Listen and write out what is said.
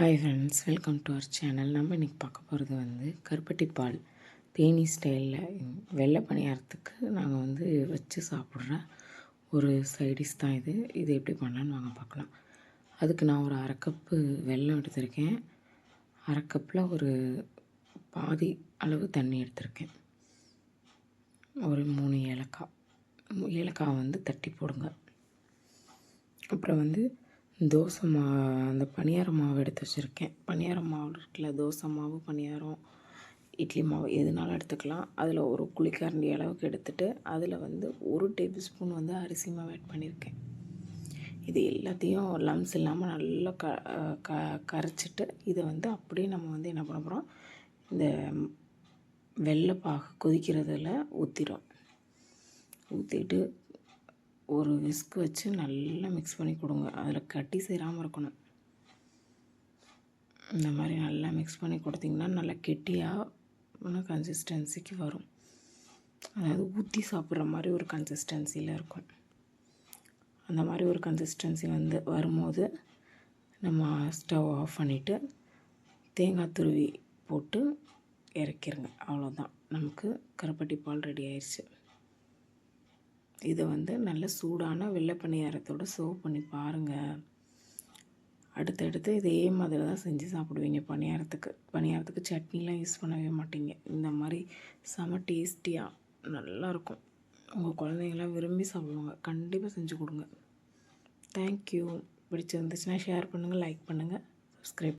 Hi friends welcome to our channel நம்ம இன்றைக்கி பார்க்க போகிறது வந்து கருப்பட்டி பால். தேனி ஸ்டைலில் வெள்ளை பணியாரத்துக்கு நாங்கள் வந்து வச்சு சாப்பிட்ற ஒரு சைடிஷ் தான் இது. இது எப்படி பண்ணலான்னு வாங்க பார்க்கலாம். அதுக்கு நான் ஒரு அரை கப்பு வெல்லம் எடுத்திருக்கேன். அரை கப்பில் ஒரு பாதி அளவு தண்ணி எடுத்திருக்கேன். ஒரு மூணு ஏலக்காய். ஏலக்காய் வந்து தட்டி போடுங்க. அப்புறம் வந்து தோசை மா அந்த பணியார மாவு எடுத்து வச்சுருக்கேன். பணியார மாவு இருக்குல்ல தோசை மாவு பணியாரம் இட்லி மாவு எதுனாலும் எடுத்துக்கலாம். அதில் ஒரு குழிக்கரண்டி அளவுக்கு எடுத்துகிட்டு அதில் வந்து ஒரு டேபிள் ஸ்பூன் வந்து அரிசி மாவு ஆட் பண்ணியிருக்கேன் இது எல்லாத்தையும் லம்ஸ் இல்லாமல் நல்லா க க கரைச்சிட்டு இதை வந்து அப்படியே நம்ம வந்து என்ன பண்ண போகிறோம் இந்த வெள்ளைப்பாகு கொதிக்கிறதில் ஊற்றிடும் ஊற்றிட்டு ஒரு விஸ்க் வச்சு நல்லா மிக்ஸ் பண்ணி கொடுங்க. அதில் கட்டி சேராமல் இருக்கணும். இந்த மாதிரி நல்லா மிக்ஸ் பண்ணி கொடுத்திங்கன்னா நல்லா கெட்டியாக கன்சிஸ்டன்சிக்கு வரும். அதாவது ஊற்றி சாப்பிட்ற மாதிரி ஒரு கன்சிஸ்டன்சியில் இருக்கும். அந்த மாதிரி ஒரு கன்சிஸ்டன்சி வந்து வரும்போது நம்ம ஸ்டவ் ஆஃப் பண்ணிவிட்டு தேங்காய் துருவி போட்டு இறக்கிருங்க. அவ்வளோதான் நமக்கு கருப்பட்டி பால் ரெடி ஆயிடுச்சு இதை வந்து நல்ல சூடான வெள்ளை பணியாரத்தோடு சர்வ் பண்ணி பாருங்கள் அடுத்தடுத்து இதே மாதிரி தான் செஞ்சு சாப்பிடுவீங்க பணியாரத்துக்கு. பணியாரத்துக்கு சட்னிலாம் யூஸ் பண்ணவே மாட்டீங்க. இந்த மாதிரி செம டேஸ்டியாக நல்லாயிருக்கும் உங்கள் குழந்தைங்களாம் விரும்பி சாப்பிடுவாங்க. கண்டிப்பாக செஞ்சு கொடுங்க. தேங்க்யூ பிடிச்சிருந்துச்சுன்னா ஷேர் பண்ணுங்கள் லைக் பண்ணுங்கள் சப்ஸ்கிரைப்